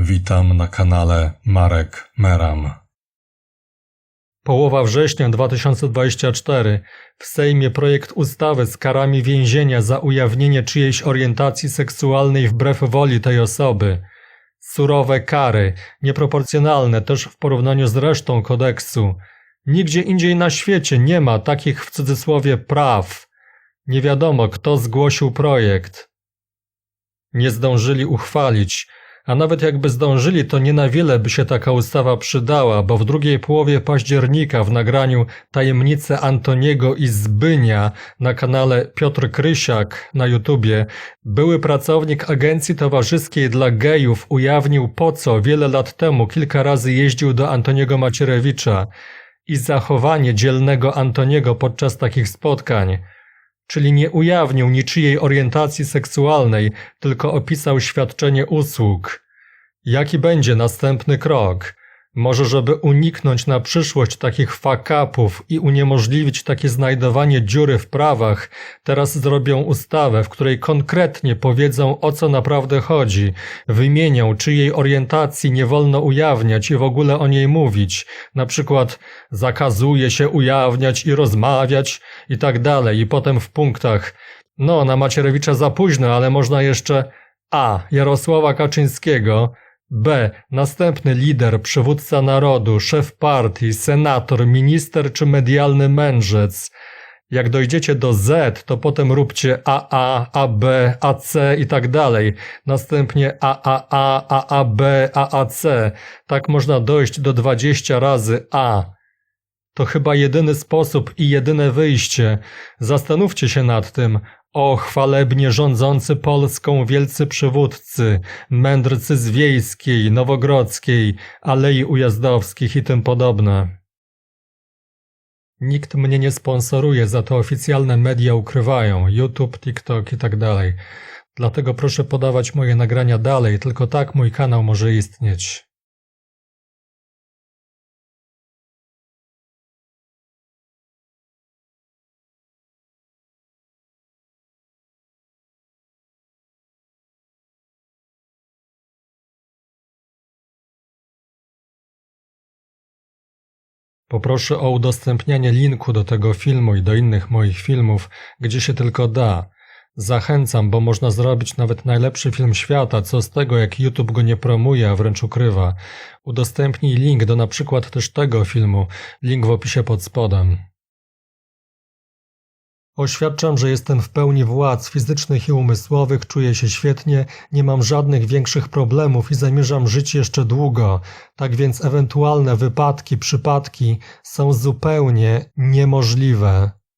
Witam na kanale Marek Meram. Połowa września 2024. W Sejmie projekt ustawy z karami więzienia za ujawnienie czyjejś orientacji seksualnej wbrew woli tej osoby. Surowe kary, nieproporcjonalne też w porównaniu z resztą kodeksu. Nigdzie indziej na świecie nie ma takich w cudzysłowie praw. Nie wiadomo, kto zgłosił projekt. Nie zdążyli uchwalić. A nawet jakby zdążyli, to nie na wiele by się taka ustawa przydała, bo w drugiej połowie października w nagraniu Tajemnice Antoniego i Zbynia na kanale Piotr Krysiak na YouTubie były pracownik Agencji Towarzyskiej dla Gejów ujawnił po co wiele lat temu kilka razy jeździł do Antoniego Macierewicza i zachowanie dzielnego Antoniego podczas takich spotkań czyli nie ujawnił niczyjej orientacji seksualnej, tylko opisał świadczenie usług. Jaki będzie następny krok? Może, żeby uniknąć na przyszłość takich fakapów i uniemożliwić takie znajdowanie dziury w prawach, teraz zrobią ustawę, w której konkretnie powiedzą o co naprawdę chodzi, wymienią czyjej orientacji nie wolno ujawniać i w ogóle o niej mówić, na przykład zakazuje się ujawniać i rozmawiać i tak dalej, i potem w punktach. No, na Macierewicza za późno, ale można jeszcze A. Jarosława Kaczyńskiego, B. Następny lider, przywódca narodu, szef partii, senator, minister czy medialny mędrzec. Jak dojdziecie do Z, to potem róbcie AA, AB, AC i tak dalej. Następnie AAA, AAB, AAC. Tak można dojść do 20 razy A. To chyba jedyny sposób i jedyne wyjście. Zastanówcie się nad tym. O chwalebnie rządzący Polską wielcy przywódcy, mędrcy z Wiejskiej, Nowogrodzkiej, Alei Ujazdowskich i tym podobne. Nikt mnie nie sponsoruje, za to oficjalne media ukrywają, YouTube, TikTok i tak dalej. Dlatego proszę podawać moje nagrania dalej, tylko tak mój kanał może istnieć. Poproszę o udostępnianie linku do tego filmu i do innych moich filmów, gdzie się tylko da. Zachęcam, bo można zrobić nawet najlepszy film świata, co z tego jak YouTube go nie promuje, a wręcz ukrywa. Udostępnij link do na przykład też tego filmu, link w opisie pod spodem. Oświadczam, że jestem w pełni władz fizycznych i umysłowych, czuję się świetnie, nie mam żadnych większych problemów i zamierzam żyć jeszcze długo. Tak więc ewentualne wypadki, przypadki są zupełnie niemożliwe.